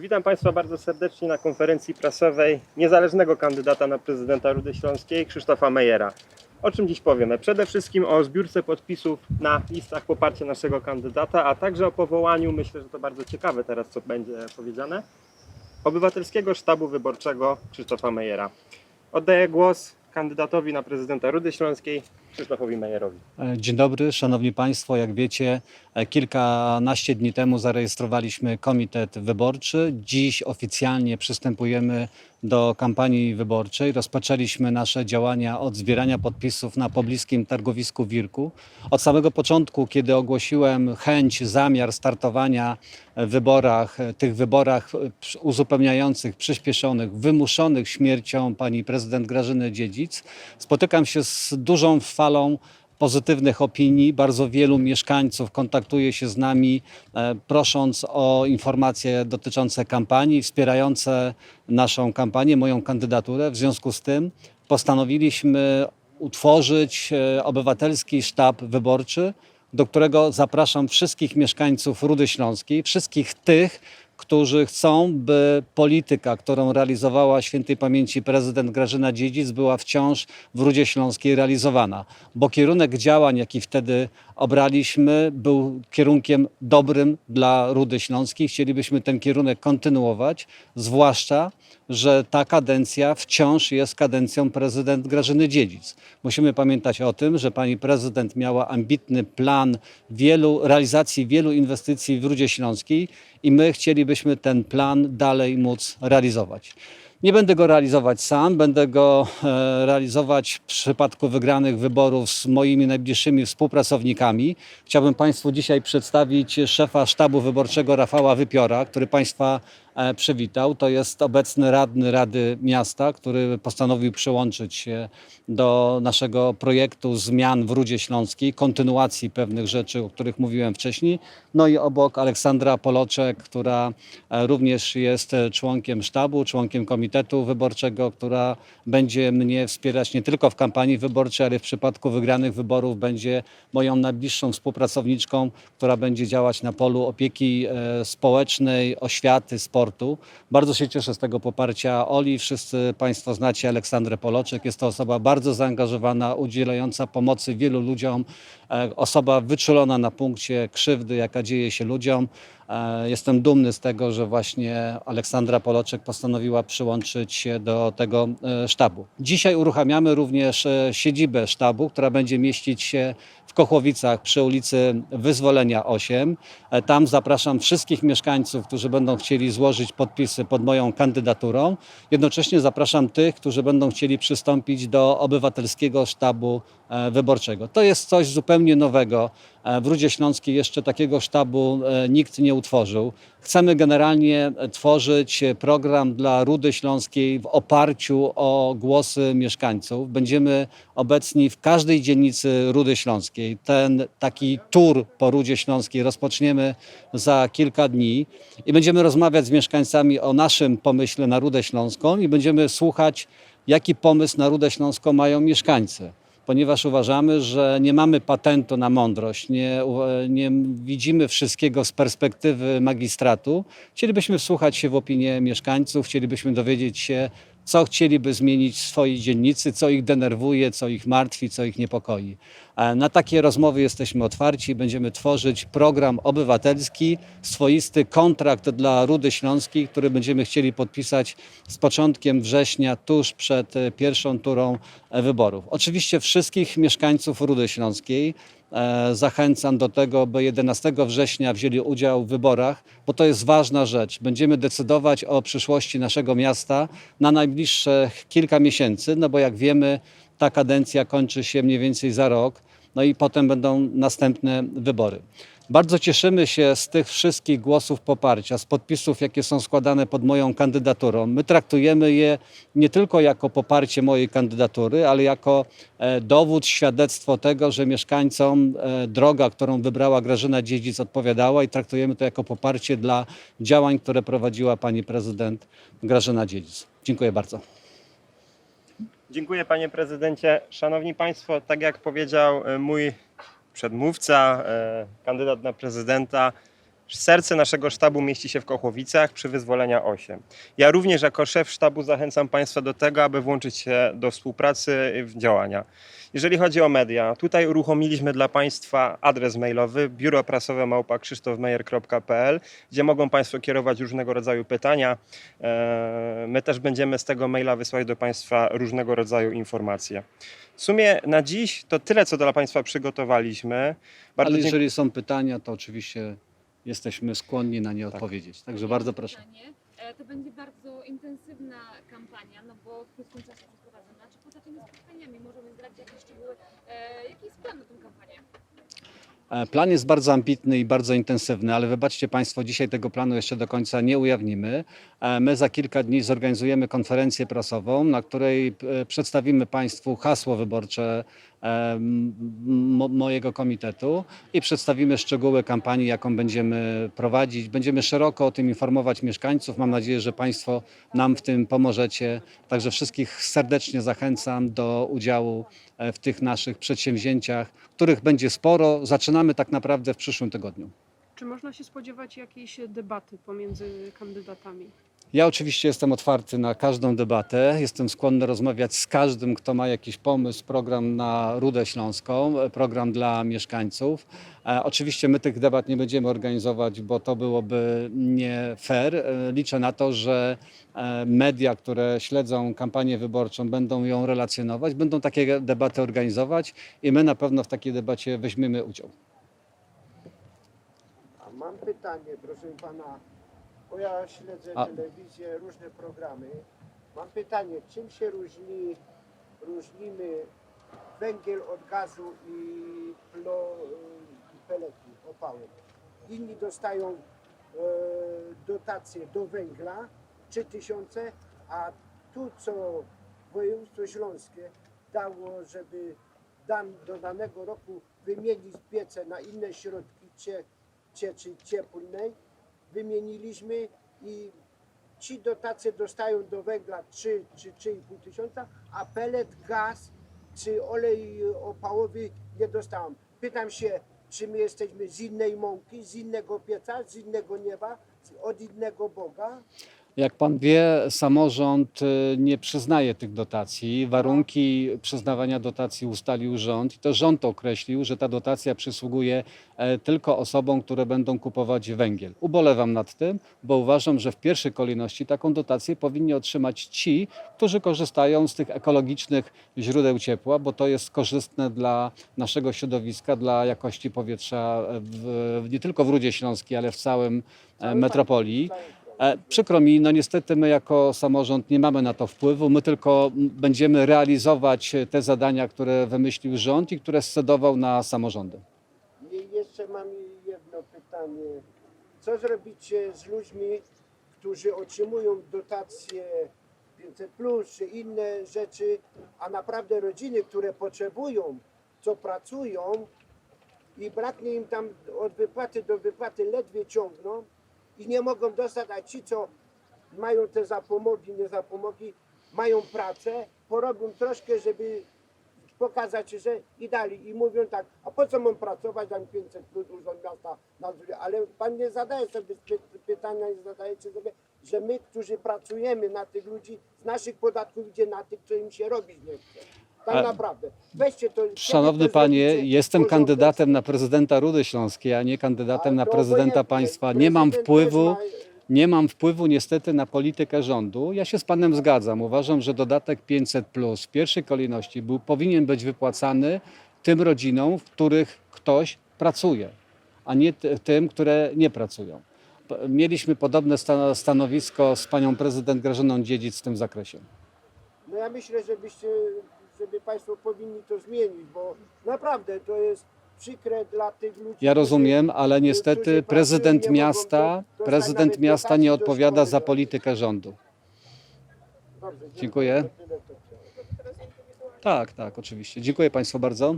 Witam Państwa bardzo serdecznie na konferencji prasowej niezależnego kandydata na prezydenta Rudy Śląskiej, Krzysztofa Mejera. O czym dziś powiemy? Przede wszystkim o zbiórce podpisów na listach poparcia naszego kandydata, a także o powołaniu, myślę, że to bardzo ciekawe teraz, co będzie powiedziane, Obywatelskiego Sztabu Wyborczego Krzysztofa Mejera. Oddaję głos kandydatowi na prezydenta Rudy Śląskiej, Krzysztofowi Mejerowi. E, Dzień dobry, szanowni państwo. Jak wiecie, e, kilkanaście dni temu zarejestrowaliśmy komitet wyborczy. Dziś oficjalnie przystępujemy do kampanii wyborczej. Rozpoczęliśmy nasze działania od zbierania podpisów na pobliskim targowisku Wirku. Od samego początku, kiedy ogłosiłem chęć, zamiar startowania w wyborach, tych wyborach uzupełniających, przyspieszonych, wymuszonych śmiercią pani prezydent Grażyny Dziedzic, spotykam się z dużą falą pozytywnych opinii. Bardzo wielu mieszkańców kontaktuje się z nami, e, prosząc o informacje dotyczące kampanii, wspierające naszą kampanię, moją kandydaturę. W związku z tym postanowiliśmy utworzyć e, obywatelski sztab wyborczy, do którego zapraszam wszystkich mieszkańców Rudy Śląskiej, wszystkich tych, którzy chcą, by polityka, którą realizowała świętej pamięci prezydent Grażyna Dziedzic, była wciąż w Rudzie Śląskiej realizowana. Bo kierunek działań, jaki wtedy obraliśmy, był kierunkiem dobrym dla Rudy Śląskiej. Chcielibyśmy ten kierunek kontynuować, zwłaszcza, że ta kadencja wciąż jest kadencją prezydent Grażyny Dziedzic. Musimy pamiętać o tym, że pani prezydent miała ambitny plan wielu, realizacji wielu inwestycji w Rudzie Śląskiej i my chcielibyśmy ten plan dalej móc realizować. Nie będę go realizować sam, będę go e, realizować w przypadku wygranych wyborów z moimi najbliższymi współpracownikami. Chciałbym Państwu dzisiaj przedstawić szefa sztabu wyborczego Rafała Wypiora, który Państwa przywitał. To jest obecny radny Rady Miasta, który postanowił przyłączyć się do naszego projektu zmian w Rudzie Śląskiej, kontynuacji pewnych rzeczy, o których mówiłem wcześniej. No i obok Aleksandra Poloczek, która e, również jest e, członkiem sztabu, członkiem komitetu wyborczego, która będzie mnie wspierać nie tylko w kampanii wyborczej, ale w przypadku wygranych wyborów będzie moją najbliższą współpracowniczką, która będzie działać na polu opieki e, społecznej, oświaty, sportu. Bardzo się cieszę z tego poparcia Oli. Wszyscy Państwo znacie Aleksandrę Poloczek. Jest to osoba bardzo zaangażowana, udzielająca pomocy wielu ludziom, e, osoba wyczulona na punkcie krzywdy, jaka dzieje się ludziom. E, Jestem dumny z tego, że właśnie Aleksandra Poloczek postanowiła przyłączyć się do tego e, sztabu. Dzisiaj uruchamiamy również e, siedzibę sztabu, która będzie mieścić się w Kochłowicach przy ulicy Wyzwolenia 8. E, Tam zapraszam wszystkich mieszkańców, którzy będą chcieli złożyć podpisy pod moją kandydaturą. Jednocześnie zapraszam tych, którzy będą chcieli przystąpić do obywatelskiego sztabu wyborczego. To jest coś zupełnie nowego. E, W Rudzie Śląskiej jeszcze takiego sztabu e, nikt nie utworzył. Chcemy generalnie tworzyć program dla Rudy Śląskiej w oparciu o głosy mieszkańców. Będziemy obecni w każdej dzielnicy Rudy Śląskiej. Ten taki tour po Rudzie Śląskiej rozpoczniemy za kilka dni i będziemy rozmawiać z mieszkańcami o naszym pomyśle na Rudę Śląską i będziemy słuchać, jaki pomysł na Rudę Śląską mają mieszkańcy ponieważ uważamy, że nie mamy patentu na mądrość, nie, nie widzimy wszystkiego z perspektywy magistratu. Chcielibyśmy wsłuchać się w opinię mieszkańców, chcielibyśmy dowiedzieć się, co chcieliby zmienić w swojej dzielnicy, co ich denerwuje, co ich martwi, co ich niepokoi. Na takie rozmowy jesteśmy otwarci. Będziemy tworzyć program obywatelski, swoisty kontrakt dla Rudy Śląskiej, który będziemy chcieli podpisać z początkiem września, tuż przed e, pierwszą turą e, wyborów. Oczywiście wszystkich mieszkańców Rudy Śląskiej zachęcam do tego, by 11 września wzięli udział w wyborach, bo to jest ważna rzecz. Będziemy decydować o przyszłości naszego miasta na najbliższe kilka miesięcy, no bo jak wiemy, ta kadencja kończy się mniej więcej za rok, no i potem będą następne wybory. Bardzo cieszymy się z tych wszystkich głosów poparcia, z podpisów, jakie są składane pod moją kandydaturą. My traktujemy je nie tylko jako poparcie mojej kandydatury, ale jako e, dowód, świadectwo tego, że mieszkańcom e, droga, którą wybrała Grażyna Dziedzic odpowiadała i traktujemy to jako poparcie dla działań, które prowadziła pani prezydent Grażyna Dziedzic. Dziękuję bardzo. Dziękuję panie prezydencie. Szanowni państwo, tak jak powiedział e, mój przedmówca, e, kandydat na prezydenta, Serce naszego sztabu mieści się w Kochowicach przy wyzwolenia 8. Ja również jako szef sztabu zachęcam Państwa do tego, aby włączyć się do współpracy w działania. Jeżeli chodzi o media, tutaj uruchomiliśmy dla Państwa adres mailowy biuroprasowe małpa krzysztofmejer.pl, gdzie mogą Państwo kierować różnego rodzaju pytania. E, My też będziemy z tego maila wysłać do Państwa różnego rodzaju informacje. W sumie na dziś to tyle, co dla Państwa przygotowaliśmy. Bardzo Ale jeżeli są pytania, to oczywiście jesteśmy skłonni na nie odpowiedzieć. Także bardzo proszę. Pytanie. E, To będzie bardzo intensywna kampania, no bo w krótkim czasie przeprowadzona. Czy poza tymi spotkaniami możemy zdradzić jakieś szczegóły? E, jaki jest plan na tę kampanię? E, Plan jest bardzo ambitny i bardzo intensywny, ale wybaczcie Państwo, dzisiaj tego planu jeszcze do końca nie ujawnimy. E, My za kilka dni zorganizujemy konferencję prasową, na której e, przedstawimy Państwu hasło wyborcze mo- mojego komitetu i przedstawimy szczegóły kampanii, jaką będziemy prowadzić. Będziemy szeroko o tym informować mieszkańców. Mam nadzieję, że Państwo nam w tym pomożecie. Także wszystkich serdecznie zachęcam do udziału e, w tych naszych przedsięwzięciach, których będzie sporo. Zaczynamy tak naprawdę w przyszłym tygodniu. Czy można się spodziewać jakiejś debaty pomiędzy kandydatami? Ja oczywiście jestem otwarty na każdą debatę. Jestem skłonny rozmawiać z każdym, kto ma jakiś pomysł, program na Rudę Śląską, e, program dla mieszkańców. E, oczywiście my tych debat nie będziemy organizować, bo to byłoby nie fair. E, liczę na to, że media, które śledzą kampanię wyborczą, będą ją relacjonować, będą takie debaty organizować i my na pewno w takiej debacie weźmiemy udział. A mam pytanie, proszę pana, bo ja śledzę A- telewizję, różne programy. Mam pytanie, czym się różni, różnimy węgiel od gazu i plo, i peleki, opały? Inni dostają e, dotacje do węgla 3000, a tu co województwo śląskie dało, żeby dan, do danego roku wymienić piece na inne środki cie, cieczy cieplnej, wymieniliśmy i ci dotacje dostają do węgla 3 czy 3,5 tysiąca, a pelet, gaz czy olej opałowy nie dostałam. Pytam się, czy my jesteśmy z innej mąki, z innego pieca, z innego nieba, od innego Boga? Jak pan wie, samorząd y, nie przyznaje tych dotacji. Warunki przyznawania dotacji ustalił rząd i to rząd określił, że ta dotacja przysługuje e, tylko osobom, które będą kupować węgiel. Ubolewam nad tym, bo uważam, że w pierwszej kolejności taką dotację powinni otrzymać ci, którzy korzystają z tych ekologicznych źródeł ciepła, bo to jest korzystne dla naszego środowiska, dla jakości powietrza w, nie tylko w Rudzie Śląskiej, ale w całym e, metropolii. E, Przykro mi, no niestety my jako samorząd nie mamy na to wpływu. My tylko będziemy realizować te zadania, które wymyślił rząd i które scedował na samorządy. I jeszcze mam jedno pytanie. Co zrobicie z ludźmi, którzy otrzymują dotacje 500 plus czy inne rzeczy, a naprawdę rodziny, które potrzebują, co pracują i braknie im tam od wypłaty do wypłaty ledwie ciągną i nie mogą dostać, a ci, co mają te zapomogi, nie zapomogi, mają pracę, porobią troszkę, żeby pokazać, że i dali. I mówią tak, a po co mam pracować, dam 500 plus urząd miasta na zdrowie. Ale pan nie zadaje sobie py- pytania, nie zadajecie sobie, że my, którzy pracujemy na tych ludzi, z naszych podatków idzie na tych, co im się robić nie chce. Tak A- naprawdę. Weźcie to. Szanowny to panie, zrobicie jestem porządek, kandydatem na prezydenta Rudy Śląskiej, a nie kandydatem na to prezydenta obojętnie, państwa. Nie mam prezydent wpływu. też ma- Nie mam wpływu niestety na politykę rządu. Ja się z panem zgadzam. Uważam, że dodatek 500 plus w pierwszej kolejności był, powinien być wypłacany tym rodzinom, w których ktoś pracuje, a nie ty- tym, które nie pracują. P- Mieliśmy podobne sta- stanowisko z panią prezydent Grażyną Dziedzic w tym zakresie. No ja myślę, żebyście, żeby Państwo powinni to zmienić, bo naprawdę to jest przykre dla tych ludzi. Ja rozumiem, ale niestety prezydent miasta, prezydent miasta nie odpowiada za politykę rządu. Dziękuję. Tak, tak, oczywiście. Dziękuję Państwu bardzo.